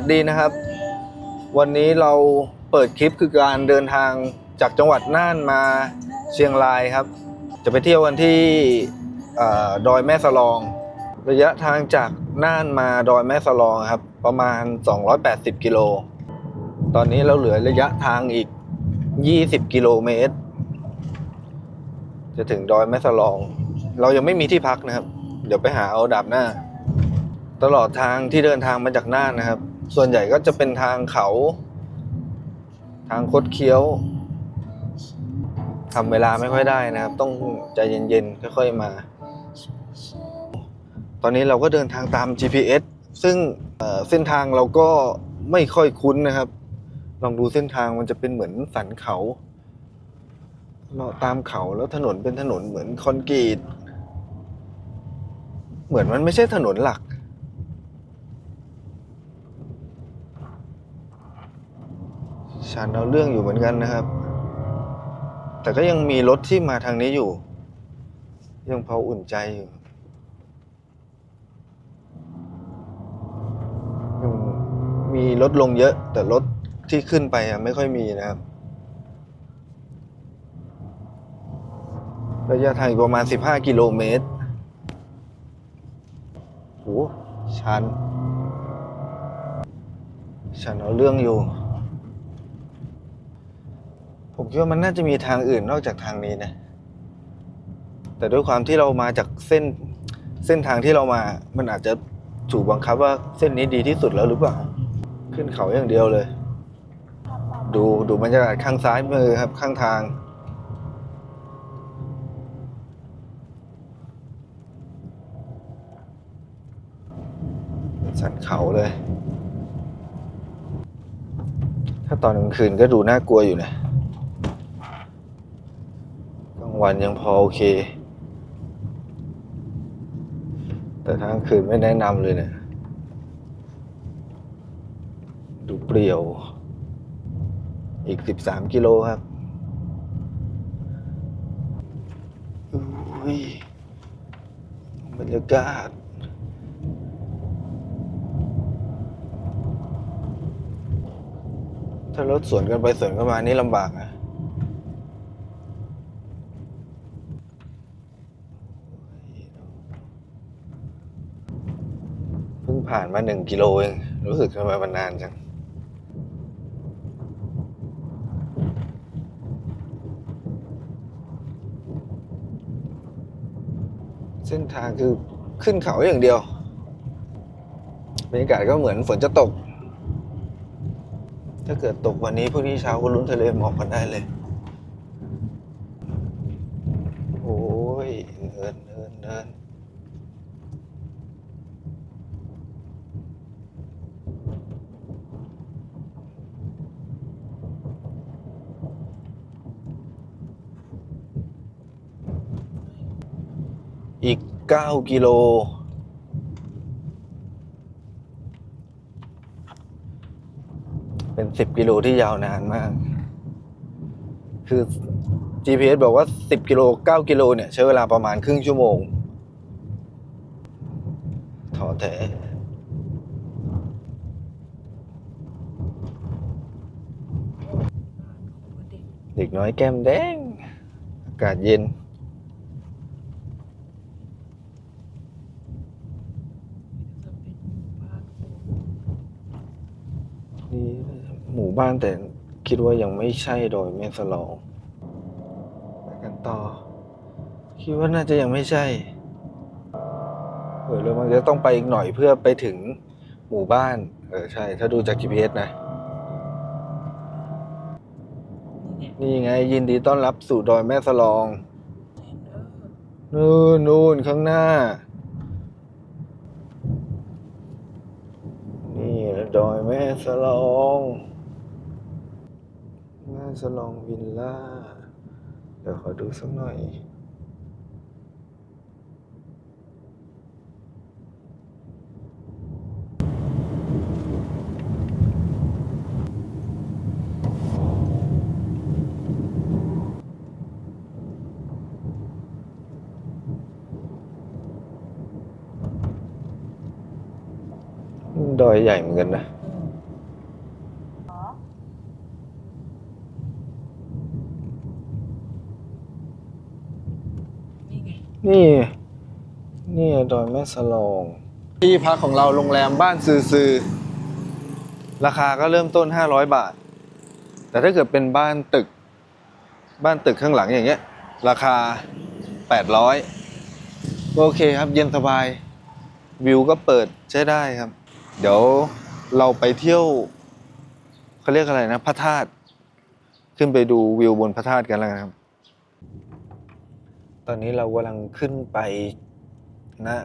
สวัสดีนะครับ วันนี้เราเปิดคลิปคือการเดินทางจากจังหวัดน่านมาเชียงรายครับ จะไปเที่ยวกันที่ดอยแม่สลอง ระยะทางจากน่านมาดอยแม่สลองครับ ประมาณ 280 กิโล ตอนนี้เราเหลือระยะทางอีก 20 กิโลเมตร จะถึงดอยแม่สลอง เรายังไม่มีที่พักนะครับ เดี๋ยวไปหาเอาดับหน้าตลอดทางที่เดินทางมาจากน่านนะครับ ส่วนใหญ่ก็จะเป็นทางเขา ทางคดเคี้ยวทำเวลาไม่ค่อยได้นะครับ ต้องใจเย็นๆค่อยๆมา ตอนนี้เราก็เดินทางตาม GPS ซึ่งเส้นทางเราก็ไม่ค่อยคุ้นนะครับ ลองดูเส้นทางมันจะเป็นเหมือนสันเขาเลาตามเขาแล้วถนนเป็นถนนเหมือนคอนกรีต เหมือนมันไม่ใช่ถนนหลัก ฉันเอาเรื่องอยู่เหมือนกันนะครับ แต่ก็ยังมีรถที่มาทางนี้อยู่ ยังพออุ่นใจอยู่ยังมีรถลงเยอะ แต่รถที่ขึ้นไปอะไม่ค่อยมีนะครับระยะทางอีกประมาณ 15 กิโลเมตรโหชัน ฉันเอาเรื่องอยู่ ผมคิดว่ามันน่าจะมีทางอื่นนอกจากทางนี้นะ แต่ด้วยความที่เรามาจากเส้นเส้นทางที่เรามา มันอาจจะถูกบังคับว่าเส้นนี้ดีที่สุดแล้วหรือเปล่า ขึ้นเขาอย่างเดียวเลย ดูดูบรรยากาศข้างซ้ายมือครับข้างทางสันเขาเลย ถ้าตอนกลางคืนก็ดูน่ากลัวอยู่นะ วันยังพอโอเค แต่ถ้ากลางคืนไม่แนะนำเลยเนะี่ยดูเปลี่ยว อีกสิบสามกิโลครับอุ้ยบรรยากาศถ้ารถสวนกันไปสวนกันมานี่ลำบากนะ เพิ่ง ผ่านมาหนึ่งกิโลเอง รู้สึกทำไมมันนานจัง เส้นทางคือขึ้นเขาอย่างเดียวบรรยากาศก็เหมือนฝนจะตก ถ้าเกิดตกวันนี้พรุ่งนี้เช้าก็ลุ้นทะเลหมอกกันได้เลย โอ้ยเนินเนินเนิน อีก 9 กิโล เป็น 10 กิโลที่ยาวนานมาก คือ GPS บอกว่า 10 กิโล 9 กิโลเนี่ย ใช้เวลาประมาณครึ่งชั่วโมงถอแท้เด็กน้อยแก้มแดง อากาศเย็น นี่หมู่บ้านแต่คิดว่ายังไม่ใช่ดอยแม่สลองไปกันต่อ คิดว่าน่าจะยังไม่ใช่เออแล้วมันจะต้องไปอีกหน่อยเพื่อไปถึงหมู่บ้าน เออใช่ ถ้าดูจาก GPS นะ นี่ไงยินดีต้อนรับสู่ดอยแม่สลอง นู่นนู่นข้างหน้า นี่แหละดอยแม่ สลองแม่สลองวิลล่า เดี๋ยวขอดูสักหน่อย ดอยใหญ่เหมือนกันนะ นี่ นี่ดอยแม่สลอง ที่พักของเราโรงแรมบ้านซือซือราคาก็เริ่มต้น 500 บาท แต่ถ้าเกิดเป็นบ้านตึก บ้านตึกข้างหลังอย่างเงี้ย ราคา 800ก็โอเคครับเย็นสบาย วิวก็เปิดใช้ได้ครับ เดี๋ยวเราไปเที่ยวเขาเรียกอะไรนะพระธาตุขึ้นไปดูวิวบนพระธาตุกันแล้วกันครับ ตอนนี้เรากำลังขึ้นไป นะ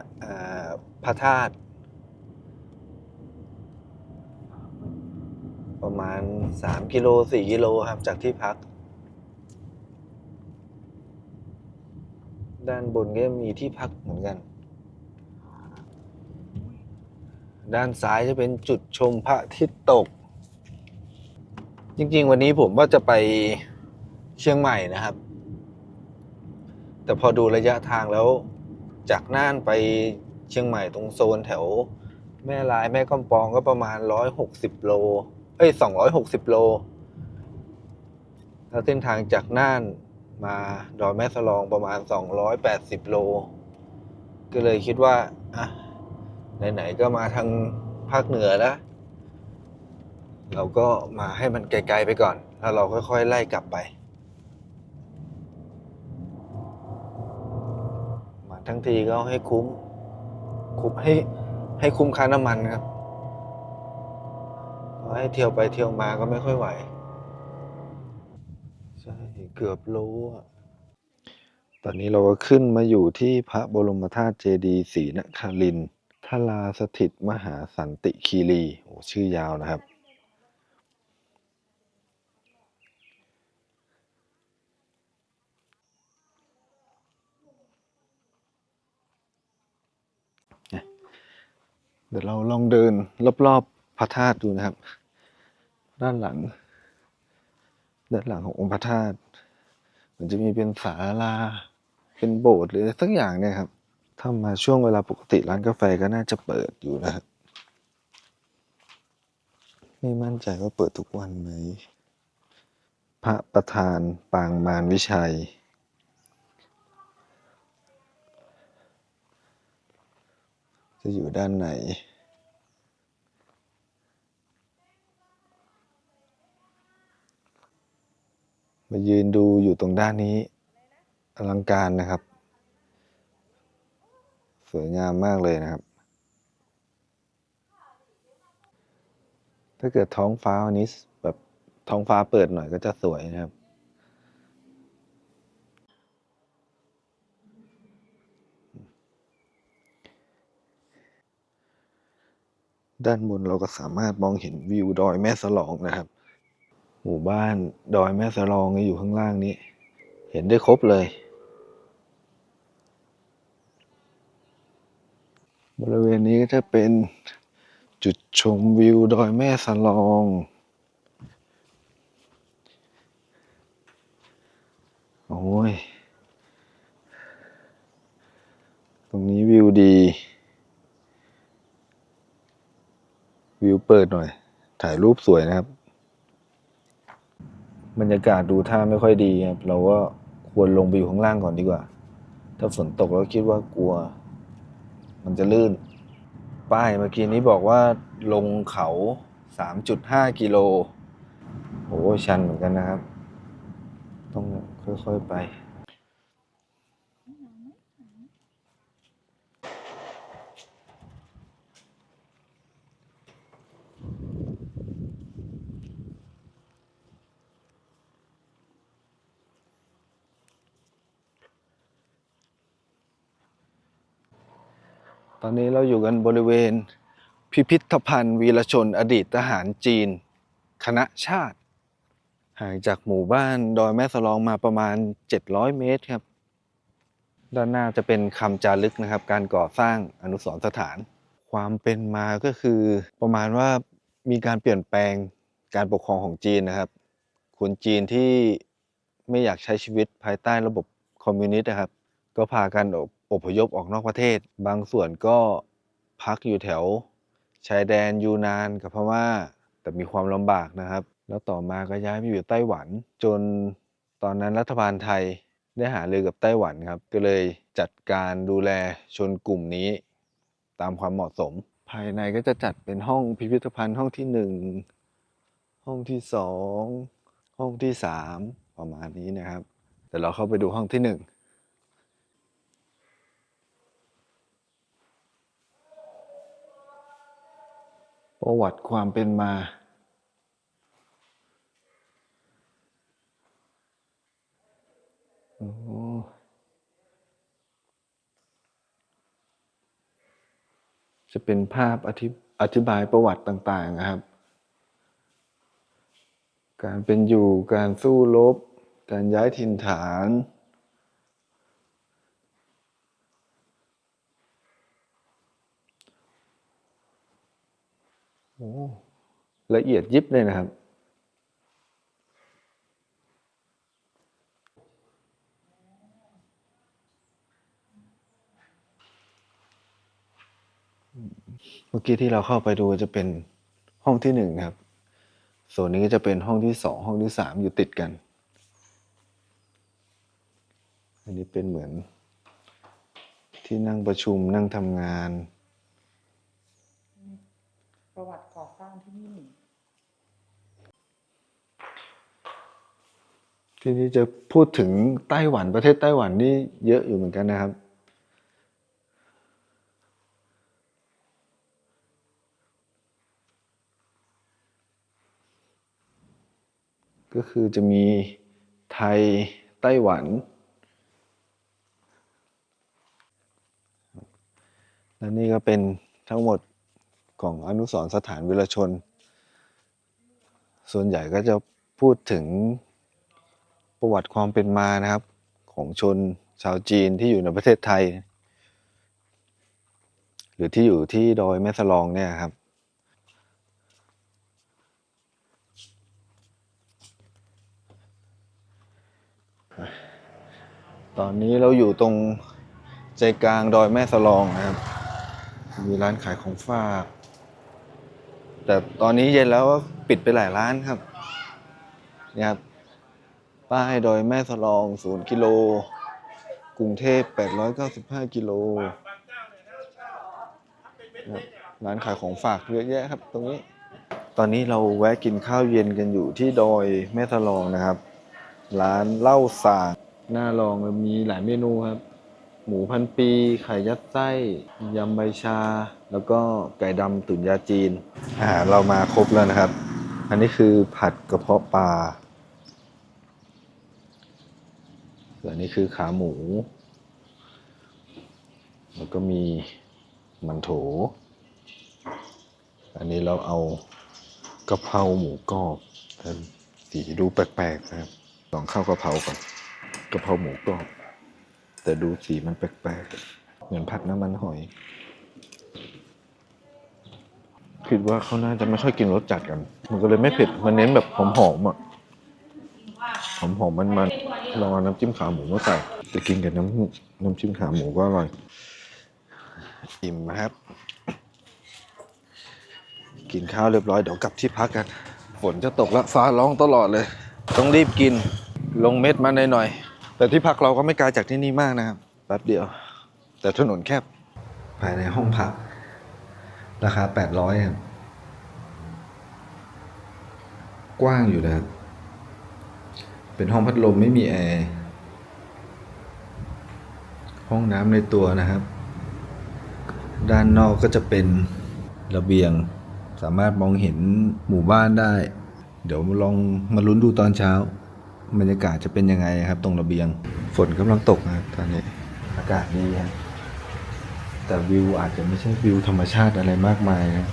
พระธาตุประมาณ 3 กิโล 4 กิโลครับ จากที่พัก ด้านบนก็มีที่พักเหมือนกัน ด้านซ้ายจะเป็นจุดชมพระอาทิตย์ตก จริง ๆ วันนี้ผมว่าจะไปเชียงใหม่นะครับ แต่พอดูระยะทางแล้ว จากน่านไปเชียงใหม่ตรงโซนแถว แม่ลายแม่กำปองก็ประมาณร้อยหกสิบโล เอ้ยสองร้อยหกสิบโล แล้วเส้นทางจากน่านมาดอยแม่สลองประมาณสองร้อยแปดสิบโล ก็เลยคิดว่า อะ ไหนๆก็มาทางภาคเหนือแล้วเราก็มาให้มันไกลๆไปก่อน แล้วเราค่อยๆไล่กลับไป มา ทั้งทีก็ให้คุ้ม คุ้มให้ให้คุ้มค่าน้ำมันครับพราะให้เที่ยวไปเที่ยวมาก็ไม่ค่อยไหว ใช่ เกือบโลอะตอนนี้เราก็ขึ้นมาอยู่ที่พระบรมธาตุเจดีย์ศรีนครินทราสถิตมหาสันติคีรี โอ้ชื่อยาวนะครับ เดี๋ยวเราลองเดินรอบๆพระธาตุดูนะครับ ด้านหลัง ด้านหลังขององค์พระธาตุมันจะมีเป็นศาลาเป็นโบสถ์หรืออะไรสักอย่างเนี่ยครับ ถ้ามาช่วงเวลาปกติร้านกาแฟก็น่าจะเปิดอยู่นะครับ ไม่มั่นใจว่าเปิดทุกวันไหม พระประธานปางมารวิชัย จะอยู่ด้านไหน มายืนดูอยู่ตรงด้านนี้ อลังการนะครับ สวยงามมากเลยนะครับ ถ้าเกิดท้องฟ้าวันนี้แบบท้องฟ้าเปิดหน่อยก็จะสวยนะครับ ด้านบนเราก็สามารถมองเห็นวิวดอยแม่สลองนะครับ หมู่บ้านดอยแม่สลองอยู่ข้างล่างนี้ เห็นได้ครบเลย บริเวณนี้ก็จะเป็นจุดชมวิวดอยแม่สลองโอ้ย ตรงนี้วิวดี วิวเปิดหน่อย ถ่ายรูปสวยนะครับ บรรยากาศดูท่าไม่ค่อยดีครับ เราก็ควรลงไปอยู่ข้างล่างก่อนดีกว่า ถ้าฝนตกเราคิดว่ากลัว มันจะลื่น ป้ายเมื่อกี้นี้บอกว่าลงเขา 3.5 กิโลโอ้ชันเหมือนกันนะครับ ต้องค่อยๆไป ต อนนี้เราอยู่กันบริเวณ พิพิธภัณฑ์วีรชนอดีตทหารจีน คณะชาติ ห่างจากหมู่บ้านดอยแม่สลองมาประมาณ 700 เมตรครับ ด้านหน้าจะเป็นคำจารึกนะครับ การก่อสร้างอนุสรณ์สถาน ความเป็นมาก็คือประมาณว่ามีการเปลี่ยนแปลงการปกครองของจีนนะครับคนจีนที่ไม่อยากใช้ชีวิตภายใต้ระบบคอมมิวนิสต์นะครับ ก็พากันอ อพยพออกนอกประเทศ บางส่วนก็พักอยู่แถว ชายแดนยูนานกับพม่า แต่มีความลำบากนะครับ แล้วต่อมาก็ย้ายไปอยู่ไต้หวัน จนตอนนั้นรัฐบาลไทยได้หารือกับไต้หวันครับ ก็เลยจัดการดูแลชนกลุ่มนี้ ตามความเหมาะสม ภายในก็จะจัดเป็นห้องพิพิธภัณฑ์ห้องที่หนึ่งห้องที่สองห้องที่สามประมาณนี้นะครับ แต่เราเข้าไปดูห้องที่หนึ่ง ประวัติความเป็นมาอ๋อจะเป็นภาพอธิอธิบายประวัติต่างๆนะครับ การเป็นอยู่ การสู้รบ การย้ายถิ่นฐาน โอ้ละเอียดยิบเลยนะครับ เมื่อกี้ที่เราเข้าไปดูจะเป็นห้องที่หนึ่งครับส่วนนี้ก็จะเป็นห้องที่สองห้องที่สามอยู่ติดกัน อันนี้เป็นเหมือนที่นั่งประชุมนั่งทำงาน ประวัติก่อสร้าง ทีนี่ที่นี่จะพูดถึงไต้หวันประเทศไต้หวันนี่เยอะอยู่เหมือนกันนะครับ ก็คือจะมีไทยไต้หวัน และนี่ก็เป็นทั้งหมด ของอนุสรสถานวิรชน ส่วนใหญ่ก็จะพูดถึงประวัติความเป็นมานะครับ ของชนชาวจีนที่อยู่ในประเทศไทย หรือที่อยู่ที่ดอยแม่สลองเนี่ยครับตอนนี้เราอยู่ตรงใจกลางดอยแม่สลองนะครับ มีร้านขายของฝาก แต่ตอนนี้เย็นแล้วก็ปิดไปหลายร้านครับเนี่ยครับป้ายดอยแม่สลองศูนย์กิโล กรุงเทพ 895 กิโลร้านขายของฝากเยอะแยะครับ ตรงนี้ ตอนนี้เราแวะกินข้าวเย็นกันอยู่ที่ดอยแม่สลองนะครับ ร้านเหล้าสางหน้าลองมีหลายเมนูครับ หมูพันปี ไข่ยัดไส้ ยำใบชา แล้วก็ไก่ดำตุ๋นยาจีน อาหารเรามาครบแล้วนะครับ อันนี้คือผัดกระเพาะปลาส่วนอันนี้คือขาหมู แล้วก็มีมันโถ อันนี้เราเอากะเพราหมูกรอบสีดูแปลกๆนะครับลองเข้ากะเพราก่อนกะเพราหมูกรอบ แต่ดูสีมันแปลกๆ เหมือนผัดน้ำมันหอย คิดว่าเขาน่าจะไม่ค่อยกินรสจัดกัน มันก็เลยไม่เผ็ด มันเน้นแบบหอมๆอะ หอมๆมันๆลองเอาน้ำจิ้มขาหมูมาใส่จะกินกับน้ำน้ำจิ้มขาหมูก็อร่อย อิ่มนะครับ กินข้าวเรียบร้อยเดี๋ยวกลับที่พักกัน ฝนจะตกแล้วฟ้าร้องตลอดเลย ต้องรีบกิน ลงเม็ดมาหน่อยๆ แต่ที่พักเราก็ไม่ไกลจากที่นี่มากนะครับ แป๊บเดียว แต่ถนนแคบ ภายในห้องพัก ราคา800ครับ กว้างอยู่นะครับ เป็นห้องพัดลมไม่มีแอร์ ห้องน้ำในตัวนะครับ ด้านนอกก็จะเป็นระเบียง สามารถมองเห็นหมู่บ้านได้ เดี๋ยวลองมาลุ้นดูตอนเช้า บรรยากาศจะเป็นยังไงครับ ตรงระเบียง ฝนกำลังตกนะตอนนี้ อากาศดีครับ แต่วิวอาจจะไม่ใช่วิวธรรมชาติอะไรมากมายนะ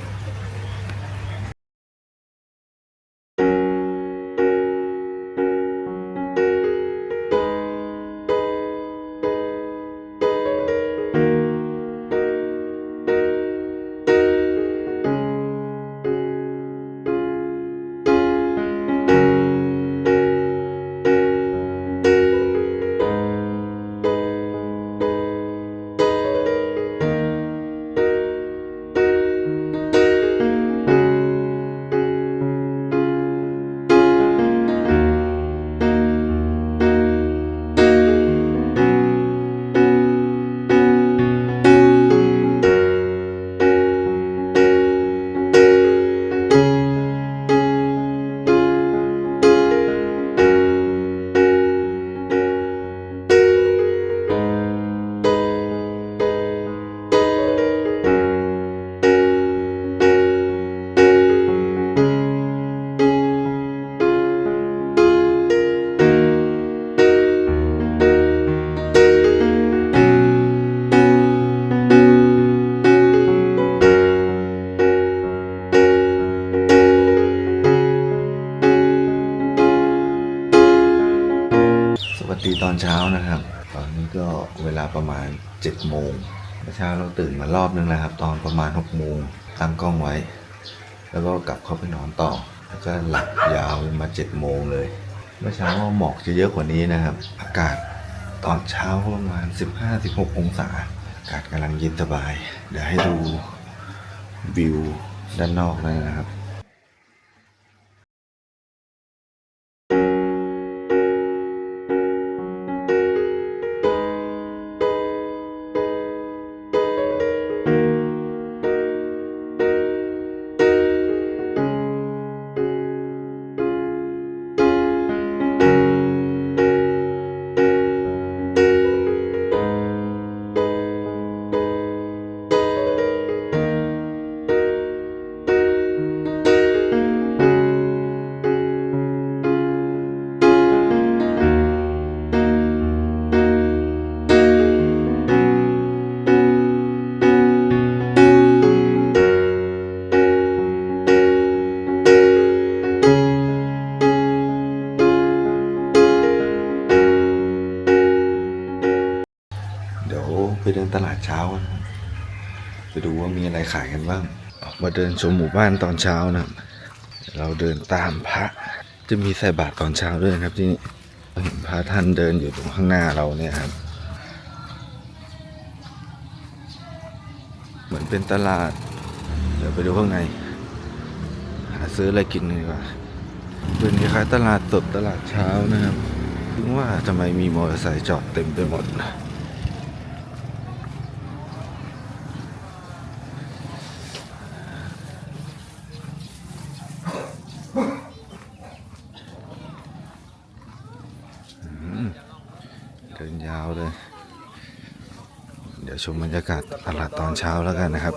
ช้าเราตื่นมารอบนึงแล้วครับ ตอนประมาณหกโมงตั้งกล้องไว้ แล้วก็กลับเข้าไปนอนต่อ แล้วก็หลับยาวมาเจ็ดโมงเลย เมื่อเช้าหมอกจะเยอะกว่านี้นะครับ อากาศตอนเช้าประมาณ 15-16 องศา อากาศกำลังเย็นสบาย เดี๋ยวให้ดูวิวด้านนอกเลยนะครับ อะไรขายกันบ้างออกมาเดินชมหมู่บ้านตอนเช้านะเราเดินตามพระ จะมีใส่บาตรตอนเช้าด้วยครับที่นี่เห็นพระท่านเดินอยู่ตรงข้างหน้าเราเนี่ยครับ เหมือนเป็นตลาด เดี๋ยวไปดูข้างในหาซื้ออะไรกินดีกว่าเป็นคล้ายๆตลาดสดตลาดเช้านะครับถึงว่าทำไมมีมอเตอร์ไซค์จอดเต็มไปหมดเดินยาวเลย เดี๋ยว ชมบรรยากาศตลาดตอนเช้าแล้วกันนะครับ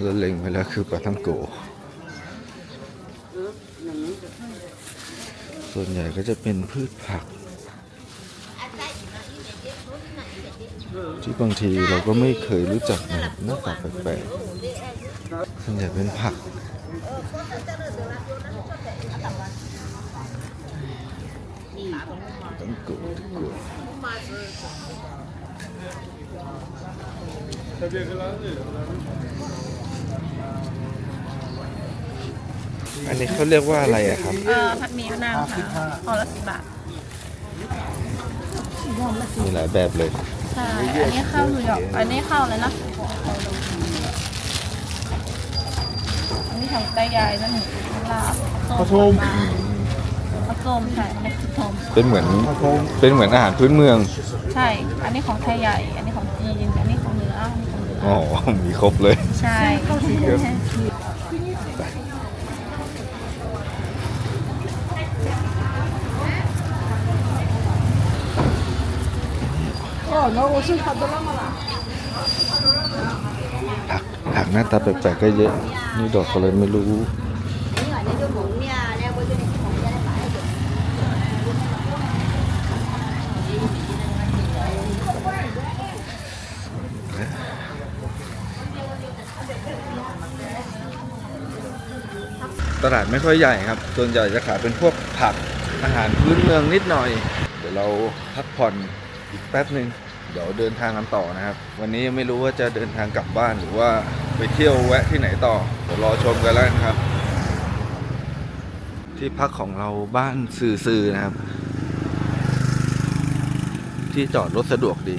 เราเล็งไปแล้วคือปลาทั้งโก ส่วนใหญ่ก็จะเป็นพืชผัก ที่บางทีเราก็ไม่เคยรู้จักนะครับหน้าตาแปลกๆส่วนใหญ่เป็นผักตั้งโกตังโก อันนี้เขาเรียกว่าอะไรอะครับ เอ่อผัดหมี่มะนาวค่ะห่อละสิบบาท มีหลายแบบเลย ใช่ อันนี้ข้าวหมูหยองอันนี้ข้าวอะไรนะอันนี้ของตายายนั่นหมูลาบข้าวต้มข้าวต้มใช่อันนี้ข้าวต้มเป็นเหมือน เป็นเหมือนอาหารพื้นเมือง ใช่ อันนี้ของไทยใหญ่ อันนี้ของจีน อันนี้ของเหนืออันนี้ของเหนืออ๋อ มีครบเลย ใช่ ผักผักหน้าตาแปลกๆก็เยอะ นี่ดอกอะไรไม่รู้ตลาดไม่ค่อยใหญ่ครับ ส่วนใหญ่จะขายเป็นพวกผักอาหารพื้นเมืองนิดหน่อย เดี๋ยวเราพักผ่อนอีกแป๊บหนึ่ง เดี๋ยวเดินทางกันต่อนะครับ วันนี้ยังไม่รู้ว่าจะเดินทางกลับบ้านหรือว่าไปเที่ยวแวะที่ไหนต่อเดี๋ยวรอชมกันแล้วนะครับ ที่พักของเราบ้านซื่อๆนะครับ ที่จอดรถสะดวกดี